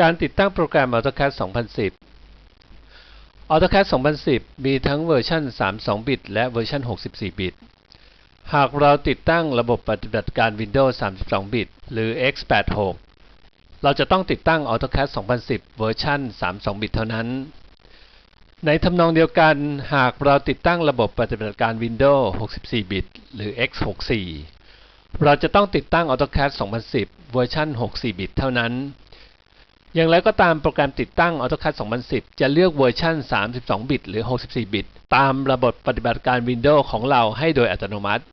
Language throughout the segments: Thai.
การติดตั้งโปรแกรม AutoCAD 2010 AutoCAD 2010 มีทั้งเวอร์ชัน32 บิต และเวอร์ชัน64 บิต หากเราติดตั้งระบบปฏิบัติการ Windows 32 บิต หรือ x86 เราจะต้องติดตั้ง AutoCAD 2010 เวอร์ชัน32 บิตเท่านั้น ในทำนองเดียวกัน หากเราติดตั้งระบบปฏิบัติการ Windows 64 บิต หรือ x64 เราจะต้องติดตั้ง AutoCAD 2010 เวอร์ชัน64 บิตเท่านั้น อย่างไรก็ตามโปรแกรมติดตั้ง AutoCAD 2010 จะเลือกเวอร์ชัน 32 บิต หรือ 64 บิต ตามระบบปฏิบัติการ Windows ของเราให้โดยอัตโนมัติ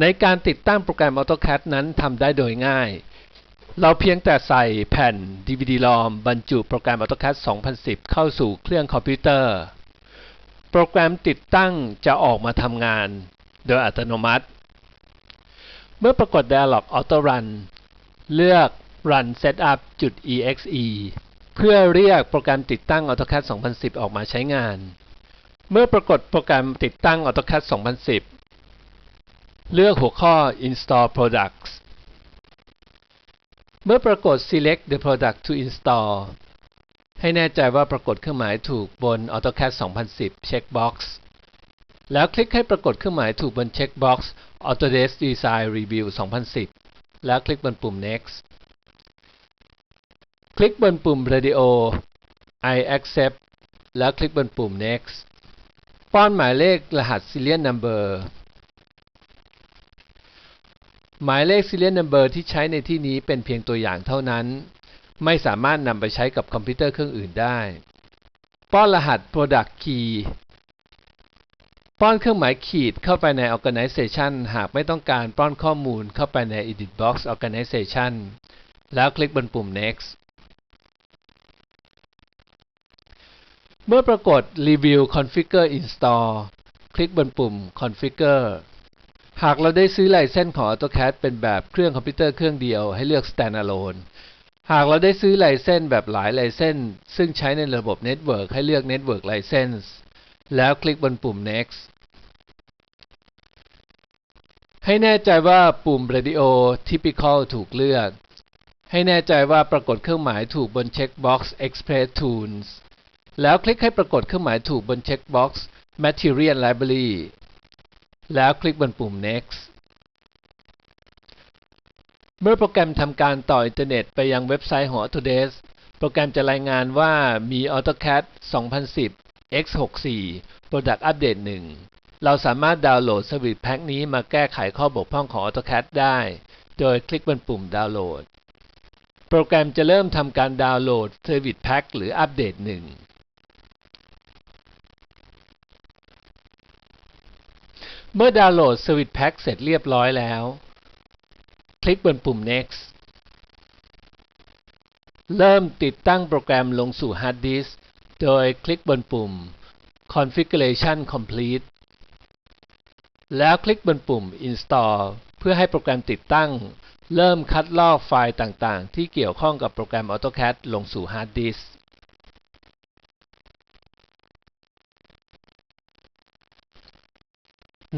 ในการติดตั้งโปรแกรม AutoCAD นั้นทำได้โดยง่าย เราเพียงแต่ใส่แผ่น DVD-ROM บรรจุโปรแกรม AutoCAD 2010 เข้าสู่เครื่องคอมพิวเตอร์ โปรแกรมติดตั้งจะออกมาทำงาน โดยอัตโนมัติ เมื่อปรากฏ Dialog Auto Run เลือก Run Setup .exe เพื่อเรียกโปรแกรมติดตั้ง AutoCAD 2010 ออกมาใช้งาน เมื่อปรากฏโปรแกรมติดตั้ง AutoCAD 2010 เลือกหัวข้อ Install Products เมื่อปรากฏ Select the product to install ให้แน่ใจว่าปรากฏเครื่องหมายถูกบน AutoCAD 2010 Checkbox แล้วคลิกให้ปรากฏเครื่องหมายถูกบน Checkbox Autodesk Design Review 2010 แล้วคลิกบนปุ่ม Next ลิกบนปุ่ม Radio I accept แล้วคลิกบนปุ่ม Next ป้อนหมายเลขรหัส Serial Number หมายเลข Serial Number ที่ใช้ในที่นี้เป็นเพียงตัวอย่างเท่านั้น ไม่สามารถนำไปใช้กับคอมพิวเตอร์เครื่องอื่นได้ ป้อนรหัส Product Key ป้อนเครื่องหมายขีดเข้าไปใน Organization หากไม่ต้องการป้อนข้อมูลเข้าไปใน Edit Box Organization แล้วคลิกบนปุ่ม Next เมื่อปรากฏ Review Configure Install คลิกบนปุ่ม Configure หากเราได้ซื้อไลเซนส์ของ AutoCAD เป็นแบบเครื่องคอมพิวเตอร์เครื่องเดียวให้เลือก Standalone หากเราได้ซื้อไลเซนส์แบบหลายไลเซนส์ซึ่งใช้ในระบบ Network ให้เลือก Network License แล้วคลิกบนปุ่ม Next ให้แน่ใจว่าปุ่ม Radio Typical ถูกเลือก ให้แน่ใจว่าปรากฏเครื่องหมายถูกบน Checkbox Express Tools แล้วคลิกให้ปรากฏเครื่องหมายถูกบน Checkbox Material Library แล้วคลิกบนปุ่ม Next เมื่อโปรแกรมทำการต่ออินเทอร์เน็ตไปยังเว็บไซต์ของ Autodesk โปรแกรมจะรายงานว่ามี AutoCAD 2010 x64 Product Update 1 เราสามารถดาวน์โหลดสวิตแพ็กนี้มาแก้ไขข้อบกพร่องของ AutoCAD ได้ โดยคลิกบนปุ่มดาวน์โหลด โปรแกรมจะเริ่มทำการดาวน์โหลดสวิตแพ็กหรืออัปเดต1 เมื่อดาวน์โหลด Switch Pack เสร็จเรียบร้อยแล้ว คลิกบนปุ่ม Next เริ่มติดตั้งโปรแกรมลงสู่ฮาร์ดดิสโดยคลิกบนปุ่ม Configuration Complete แล้วคลิกบนปุ่ม Install เพื่อให้โปรแกรมติดตั้ง เริ่มคัดลอกไฟล์ต่างๆ ที่เกี่ยวข้องกับโปรแกรม AutoCAD ลงสู่ฮาร์ดดิสก์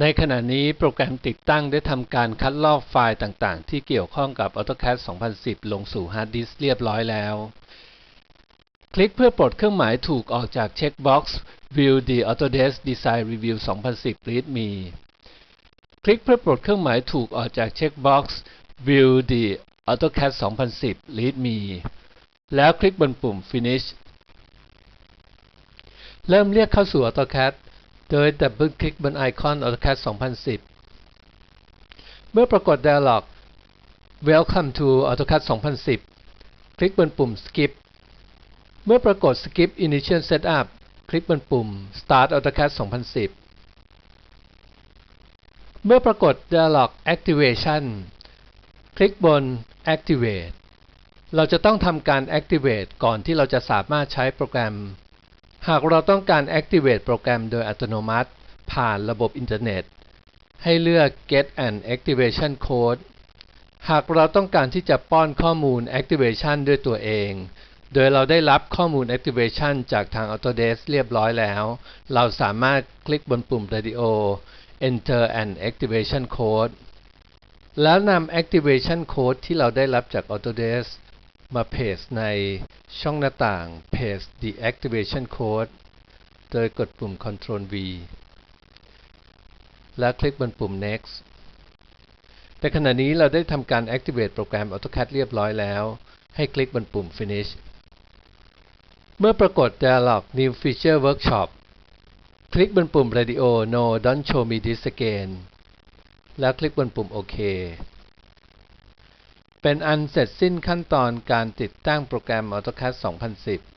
ในขณะนี้โปรแกรมติดตั้งได้ทำการคัดลอกไฟล์ต่างๆ ที่เกี่ยวข้องกับ AutoCAD 2010 ลงสู่ฮาร์ดดิสก์เรียบร้อยแล้ว คลิกเพื่อปลดเครื่องหมายถูกออกจากเช็คบ็อกซ์ View the Autodesk Design Review 2010 README คลิกเพื่อปลดเครื่องหมายถูกออกจากเช็คบ็อกซ์ View the AutoCAD 2010 README แล้วคลิกบนปุ่ม Finish เริ่มเรียกเข้าสู่ AutoCAD โดยดับเบิลคลิกบนไอคอน AutoCAD 2010 เมื่อปรากฏ Dialog Welcome to AutoCAD 2010 คลิกบนปุ่ม Skip เมื่อปรากฏ Skip Initial Setup คลิกบนปุ่ม Start AutoCAD 2010 เมื่อปรากฏ Dialog Activation คลิกบน Activate เราจะต้องทำการ Activate ก่อนที่เราจะสามารถใช้โปรแกรม หากเราต้องการ activate โปรแกรมโดยอัตโนมัติ ผ่านระบบอินเทอร์เน็ต ให้เลือก get an activation code หากเราต้องการที่จะป้อนข้อมูล activation ด้วยตัวเอง โดยเราได้รับข้อมูล activation จากทาง Autodesk เรียบร้อยแล้ว เราสามารถคลิกบนปุ่ม radio enter an activation code แล้วนำ activation code ที่เราได้รับจาก Autodesk มาเพจในช่องหน้าต่างเพจ deactivation code โดยกดปุ่ม Ctrl V และคลิกบนปุ่ม next แต่ขณะนี้เราได้ทำการ activate โปรแกรม AutoCAD เรียบร้อยแล้ว ให้คลิกบนปุ่ม finish เมื่อปรากฏ dialog new feature workshop คลิกบนปุ่ม radio no don't show me this again แล้วคลิกบนปุ่ม OK เป็นอันเสร็จสิ้นขั้นตอนการติดตั้งโปรแกรม AutoCAD 2010